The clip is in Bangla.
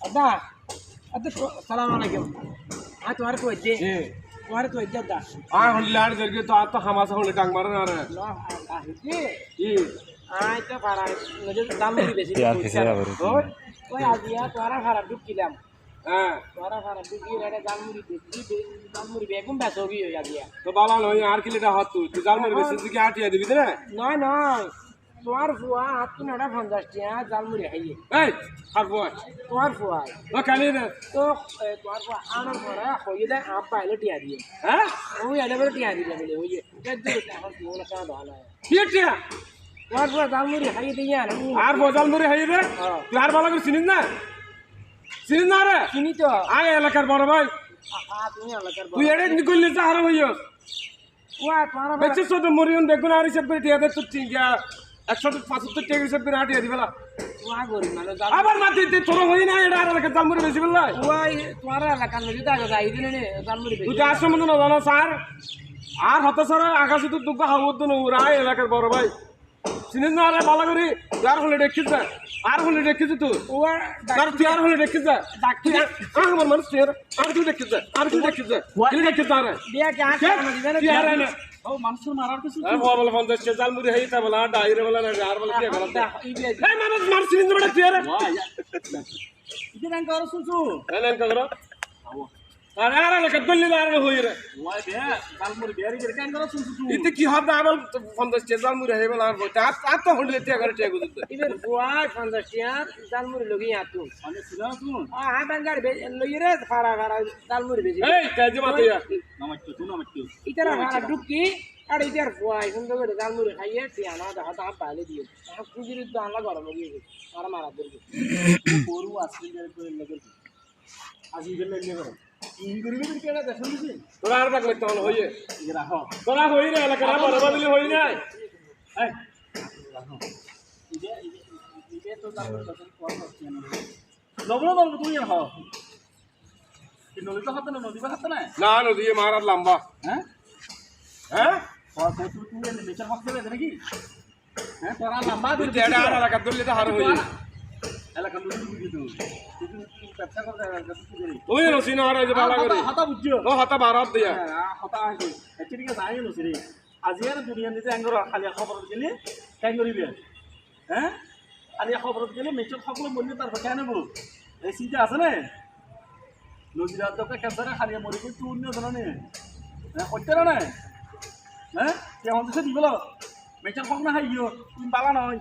అద్దా అద్దా సలాం అలైకుం ఆత వరకు వచ్చి వరకు వచ్చి అద్దా ఆ హండి లాడ జరిగి తో ఆత హమాస హండి టంగ్ మరనార ఈ ఆయితే ఫరా నజు దాల్ ని బెసి ఓయ్ আজিয়া তোরা খারাপ দুঃখ কিলাম তো বাবা নয় আর কিলোটা হাত তুই জালমুড়ি বেশি আর টিয়া দিবি না নয় নয় তোমার ফুয়া হাত তো নটা পঞ্চাশ টিয়া জাল মুড়ি খাইয়ে এই আর বয় তোমার ফুয়া ও কালি না তো তোমার ফুয়া আনার পরে হইয়ে দেয় আপ পাইলে টিয়া দিয়ে। হ্যাঁ ওই এনে করে টিয়া দিলে বলে ওই যে এখন তোমার কেন টিয়া? তোমার ফুয়া জাল মুড়ি খাইয়ে দিয়ে আর বজাল মরে হাই রে হ্যাঁ। তুই আর ভালো করে চিনিস না চিনিস না রে চিনি তো। আয় এলাকার বড় ভাই। তুমি এলাকার তুই এড়ে নিকললি যা হারা হইয়স ওয়া তোমার বেচে সদ মরিয়ন বেগুন আর করে টিয়া দে তুই টিয়া একশো পঁচাত্তর টাকা হিসাব করে জাল আবার মাটি তোর হই না এটা আর এলাকার দাম মরে বেশি বললাই। ওয়াই তোমার এলাকার মধ্যে তো আগে যাই দিলে নে জাল মুড়ি তুই তো মতো না জানো স্যার? আর হত স্যার আকাশে তো দুঃখ হাওয়ার তো রায় এলাকার বড় ভাই। চিনিস না আরে ভালো করি আর হলে দেখিস আর হলে দেখিস তুই ওয়া আর তুই আর হলে দেখিস তুই আর আমার মানুষ তুই আর আর তুই আর তুই তুই দেখিস আর দিবে তুই আর না না ও মানুষের মারার কিছু আর বল বল পঞ্চাশ জাল মুড়ি হই তা বলা ডাইরে বলা না আর বলা কি বিয়া এই মানুষ মার চিনিস না তুই আর। ইতে নাম করো এই নেন কর। আর আর এলাকার দল্লি আর হই রে। ওয়াই বিয়া জাল মুড়ি বিয়া রে কান করো শুনছু ইতে কি হবে আবার পঞ্চাশ জাল মুড়ি হই বলা আর বইটা আর তো হলে টিয়া করে টিয়া গুজতে ইবের ওয়াই পঞ্চাশ টিয়া জাল মুড়ি লগি আতুন সিধা তুই আ হা বাঙ্গার বে ফারা ফারা জাল মুড়ি বেজি। এই কাজে মাতে নামাইতো তুই নামাইতো ইতারা ডুকি আর ইতার ওয়াই সুন্দর করে জাল মুড়ি খাইয়ে টিয়া না দেখা তা পাইলে দিয়ে এখন কুজির তো আনলা গরম হয়ে গেছে। আর মারা ধরবে গরু আসলে করে লাগে আজি গেলে লাগে নিছি তোরা আর বাক লাগতে হলো হইয়ে। ইয়ে রাখ তোরা হই রে এলাকার বড় বদলি হই হচ্ছে না। লবণ তুই নদী তো হাতে না নদী হাতে না না নদী মারার লম্বা। হ্যাঁ? হ্যাঁ? তুই তুই নেচার মাছ দেবে নাকি? হ্যাঁ তোরা লম্বা তুই আর এলাকার দল্লি তো হার হই এলাকা নদী বুঝি তুই ব্যবসা করতে তুই রসি না যে বালা করে। হাতা বুঝছ? ও হাতা বারাত দিয়া। হতা আছে ঠিক আছে আই নছি রে আজি আর দুনিয়া নিতে আঙ্গর খালি খবরত গেলে কেন করিবে হ্যাঁ? খালি খবরত গেলে মেচর সকলে মরলে তার কেন নেব এই চিন্তা আছে না? নদীর দোকে ক্যান্সারে খালি মরি তুই অন্য জানে হ্যাঁ করতে না হ্যাঁ কেমন দেশে দিবল? মেচার খক না খাইও তুমি পালা নয়।